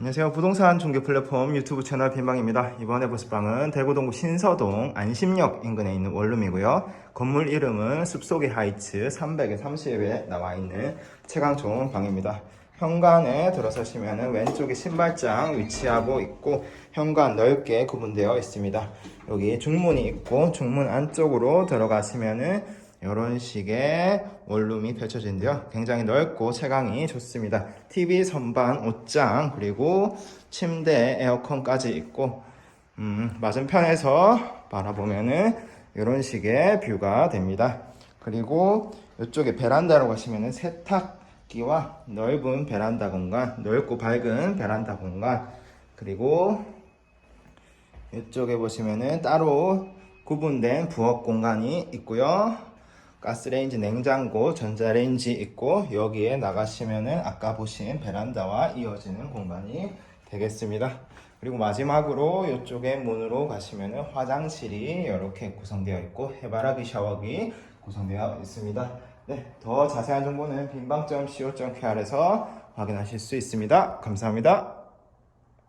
안녕하세요. 부동산 중개 플랫폼 유튜브 채널 빈방입니다. 이번에 보실 방은 대구 동구 신서동 안심역 인근에 있는 원룸이고요. 건물 이름은 숲속의 하이츠 300에 30에 나와 있는 채광 좋은 방입니다. 현관에 들어서시면 왼쪽에 신발장 위치하고 있고 현관 넓게 구분되어 있습니다. 여기 중문이 있고 중문 안쪽으로 들어가시면은 이런 식의 원룸이 펼쳐진데요. 굉장히 넓고 채광이 좋습니다. TV 선반, 옷장, 그리고 침대, 에어컨까지 있고, 음, 맞은편에서 바라보면은 이런 식의 뷰가 됩니다. 그리고 이쪽에 베란다로 가시면은 세탁기와 넓은 베란다 공간, 넓고 밝은 베란다 공간, 그리고 이쪽에 보시면은 따로 구분된 부엌 공간이 있고요. 가스레인지, 냉장고, 전자레인지 있고 여기에 나가시면은 아까 보신 베란다와 이어지는 공간이 되겠습니다. 그리고 마지막으로 이쪽에 문으로 가시면은 화장실이 이렇게 구성되어 있고 해바라기 샤워기 구성되어 있습니다. 네, 더 자세한 정보는 빈방점 co.kr에서 확인하실 수 있습니다. 감사합니다.